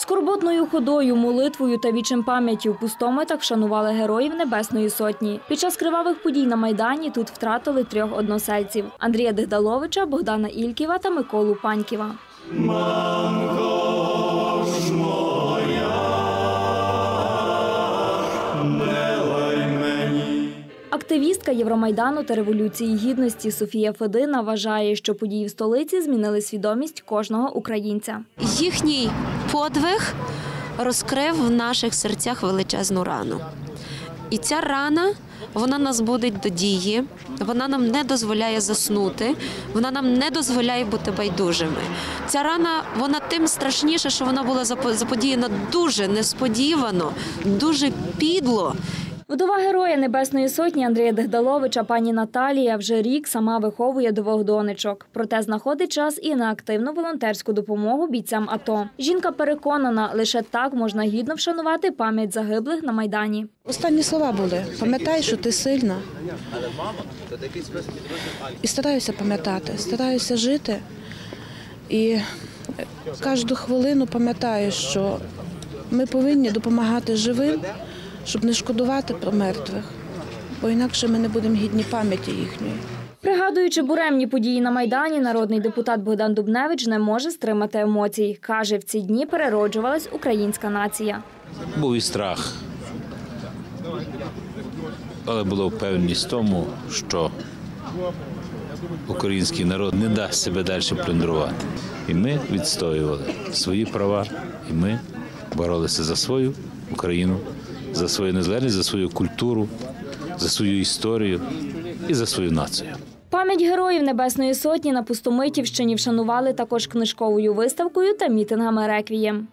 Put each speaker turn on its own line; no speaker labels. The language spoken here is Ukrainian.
Скорботною ходою, молитвою та вічим пам'яті в пустомитах вшанували героїв Небесної Сотні. Під час кривавих подій на Майдані тут втратили трьох односельців – Андрія Дегдаловича, Богдана Ільківа та Миколу Паньківа. Активістка Євромайдану та Революції Гідності Софія Федина вважає, що події в столиці змінили свідомість кожного українця.
Їхній подвиг розкрив в наших серцях величезну рану. І ця рана вона нас будить до дії, вона нам не дозволяє заснути, вона нам не дозволяє бути байдужими. Ця рана вона тим страшніша, що вона була запо- заподіяна дуже несподівано, дуже підло.
Вдова героя Небесної Сотні Андрія Дегдаловича, пані Наталія, вже рік сама виховує двох донечок. Проте знаходить час і на активну волонтерську допомогу бійцям АТО. Жінка переконана, лише так можна гідно вшанувати пам'ять загиблих на Майдані.
Останні слова були. Пам'ятай, що ти сильна. І стараюся пам'ятати, стараюся жити. І кожну хвилину пам'ятаю, що ми повинні допомагати живим, щоб не шкодувати про мертвих, бо інакше ми не будемо гідні пам'яті їхньої.
Пригадуючи буремні події на Майдані, народний депутат Богдан Дубневич не може стримати емоцій. Каже, в ці дні перероджувалась українська нація.
Був і страх. Але була впевненість в тому, що український народ не дасть себе далі плюндрувати. І ми відстоювали свої права, і ми боролися за свою Україну, за свою незалежність, за свою культуру, за свою історію і за свою націю.
Пам'ять героїв Небесної Сотні на Пустомитівщині вшанували також книжковою виставкою та мітингами реквієм.